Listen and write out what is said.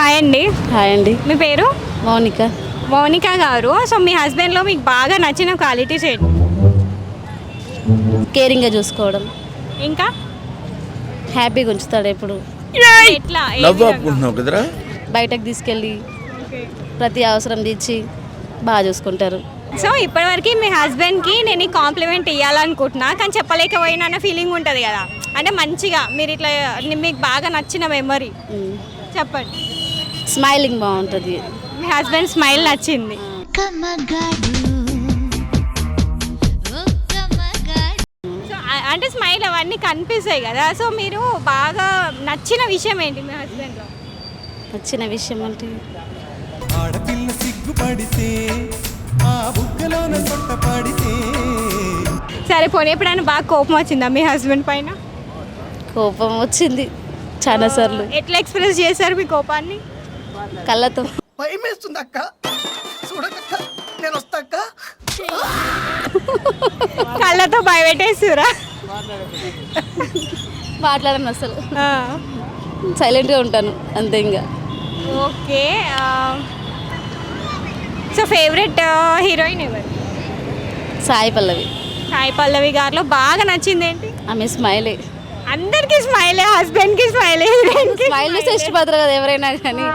Hi అండి. Hi అండి. మీ పేరు? మౌనిక. మౌనిక గారు. సో మీ హస్బెండ్లో మీకు బాగా నచ్చిన క్వాలిటీస్ ఏంటి కేరింగ్గా చూసుకోవడం. ఇంకా? హ్యాపీగా ఉంచుతాడు ఎప్పుడు. ఎట్లా? ఏ నవ్వు విధంగా? ఆపుకుంటున్నావు కదరా? బయటకు తీసుకెళ్ళి ప్రతి అవసరం తీర్చి బాగా చూసుకుంటారు. సో ఇప్పటివరకు మీ హస్బెండ్కి నేను ఈ కాంప్లిమెంట్ ఇవ్వాలనుకుంటున్నా కానీ చెప్పలేకపోయినా అన్న ఫీలింగ్ ఉంటుంది కదా. అంటే మంచిగా మీరు ఇట్లా మీకు బాగా నచ్చిన మెమరీ. చెప్పండి. స్మైలింగ్ బాగుంటుంది. మీ హస్బెండ్ స్మైల్ నచ్చింది. సో ఆ- అంటే స్మైల్ అవన్నీ కనిపిస్తాయి కదా. సో మీరు బాగా నచ్చిన విషయం ఏంటి మీ హస్బెండ్లో? నచ్చిన విషయం అంటే? ఆడపిల్ల సిగ్గుపడితే ఆ బుగ్గలోన సొట్ట పడితే సరే పోనీ ఎప్పుడైనా బాగా కోపం వచ్చిందా మీ హస్బెండ్ పైన? కోపం వచ్చింది చాలా సార్లు. ఎట్లా ఎక్స్ప్రెస్ చేశారు మీ కోపాన్ని? కళ్ళతో. భయమేస్తుంది అక్క చూడకక్క నేను వస్తాక్క కళ్ళతో భయపెట్టేస్తురా మాట్లాడను అసలు. సైలెంట్గా ఉంటాను అంతే ఇంకా ఓకే సో ఫేవరెట్ హీరోయిన్ ఎవరు? సాయి పల్లవి. సాయి పల్లవి గారిలో బాగా నచ్చింది ఏంటి ఆమె స్మైలే. అందరికి స్మైలే హస్బెండ్కి స్మైలే స్మైల్ చూస్తే ఇష్టపడతారు కదా ఎవరైనా కానీ.